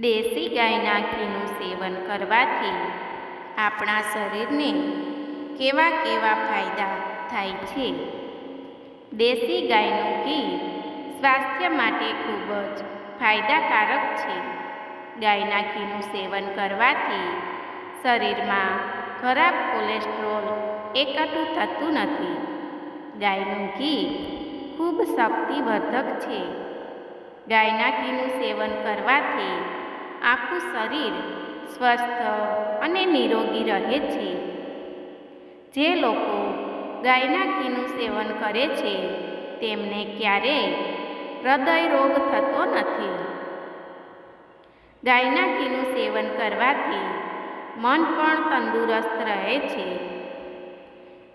દેશી ગાયના ઘીનું સેવન કરવાથી આપણા શરીરને કેવા કેવા ફાયદા થાય છે? દેશી ગાયનું ઘી સ્વાસ્થ્ય માટે ખૂબ જ ફાયદાકારક છે. ગાયના ઘીનું સેવન કરવાથી શરીરમાં ખરાબ કોલેસ્ટ્રોલ એકઠું થતું નથી. ગાયનું ઘી ખૂબ શક્તિવર્ધક છે. ગાયના ઘીનું સેવન કરવાથી આખું શરીર સ્વસ્થ અને નિરોગી રહે છે. જે લોકો ગાયના ઘીનું સેવન કરે છે, તેમને ક્યારેય હૃદય રોગ થતો નથી. ગાયના ઘીનું સેવન કરવાથી મન પણ તંદુરસ્ત રહે છે.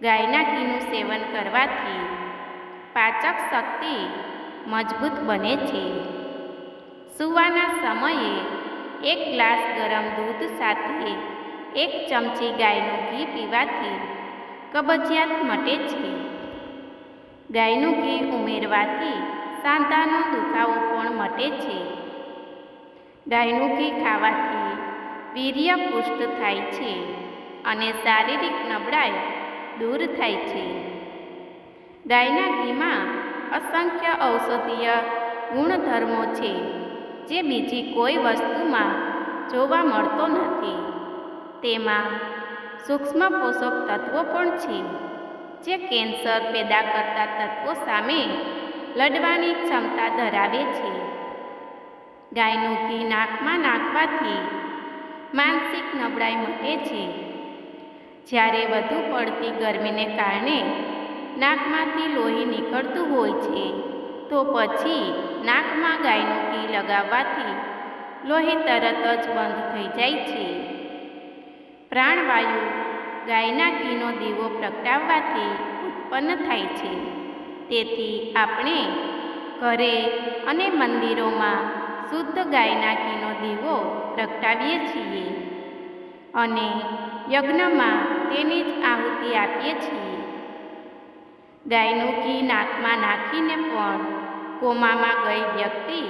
ગાયના ઘીનું સેવન કરવાથી પાચક શક્તિ મજબૂત બને છે. સૂવાના સમયે એક ગ્લાસ ગરમ દૂધ સાથે એક ચમચી ગાયનું ઘી પીવાથી કબજિયાત મટે છે. ગાયનું ઘી ઉમેરવાથી સાંધાનો દુખાવો પણ મટે છે. ગાયનું ઘી ખાવાથી વીર્ય પુષ્ટ થાય છે અને શારીરિક નબળાઈ દૂર થાય છે. ગાયના ઘીમાં અસંખ્ય ઔષધીય ગુણધર્મો છે. જે બીજી કોઈ વસ્તુમાં જોવા મળતો નથી. તેમાં સૂક્ષ્મ પોષક તત્વો પણ છે, જે કેન્સર પેદા કરતા તત્વો સામે લડવાની ક્ષમતા ધરાવે છે. ગાયનું ઘી નાકમાં નાખવાથી માનસિક નબળાઈ મટે છે. જ્યારે વધુ પડતી ગરમીને કારણે નાકમાંથી લોહી નીકળતું હોય છે. તો પછી નાકમાં ગાયનું ઘી લગાવવાથી લોહી તરત જ બંધ થઈ જાય છે. પ્રાણવાયુ ગાયના ઘીનો દીવો પ્રગટાવવાથી ઉત્પન્ન થાય છે. તેથી આપણે ઘરે અને મંદિરોમાં શુદ્ધ ગાયના ઘીનો દીવો પ્રગટાવીએ છીએ અને યજ્ઞમાં તેની જ આહુતિ આપીએ છીએ. ગાયનું ઘી નાકમાં નાખીને પણ કોમામાં ગઈ વ્યક્તિ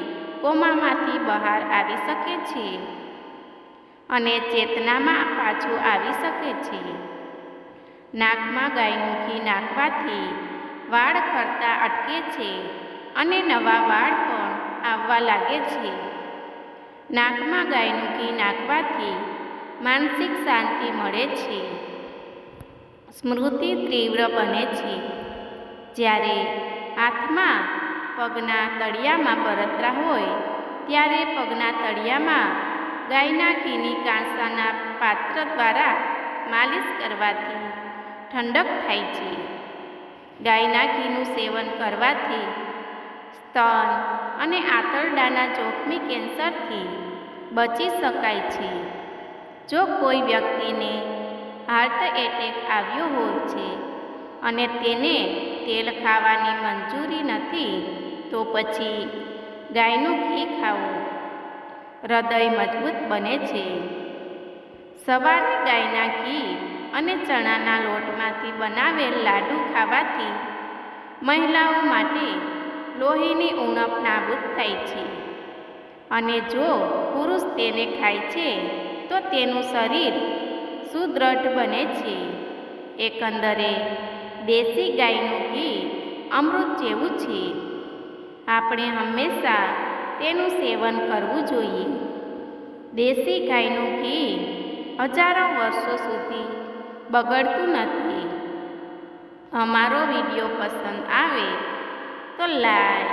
કોમામાંથી બહાર આવી શકે છે અને ચેતનામાં પાછું આવી શકે છે. નાકમાં ગાયનું ઘી નાખવાથી વાળ ખરતા અટકે છે અને નવા વાળ પણ આવવા લાગે છે. નાકમાં ગાયનું ઘી નાખવાથી માનસિક શાંતિ મળે છે. સ્મૃતિ તીવ્ર બને છે. જ્યારે હાથમાં પગના તળિયામાં પરતરા હોય, ત્યારે પગના તળિયામાં ગાયના ઘીની કાંસાના પાત્ર દ્વારા માલિશ કરવાથી ઠંડક થાય છે. ગાયના ઘીનું સેવન કરવાથી સ્તન અને આંતરડાના જોખમી કેન્સરથી બચી શકાય છે. જો કોઈ વ્યક્તિને હાર્ટ એટેક આવ્યો હોય છે અને તેને તેલ ખાવાની મંજૂરી નથી તો પછી ગાયનું ઘી ખાવું. હૃદય મજબૂત બને છે. સવારે ગાયના ઘી અને ચણાના લોટમાંથી બનાવેલ લાડુ ખાવાથી મહિલાઓ માટે લોહીની ઉણપ નાબૂદ થાય છે. અને જો પુરુષ તેને ખાય છે, તો તેનું શરીર સુદૃઢ બને છે. એકંદરે દેશી ગાયનું ઘી અમૃત જેવું છે. આપણે હંમેશા તેનું સેવન કરવું જોઈએ. દેશી ગાયનું ઘી હજારો વર્ષો સુધી બગડતું નથી. અમારો વીડિયો પસંદ આવે તો લાઈક,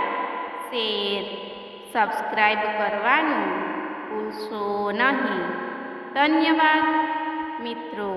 શેર, સબસ્ક્રાઈબ કરવાનું ભૂલશો નહીં. ધન્યવાદ મિત્રો.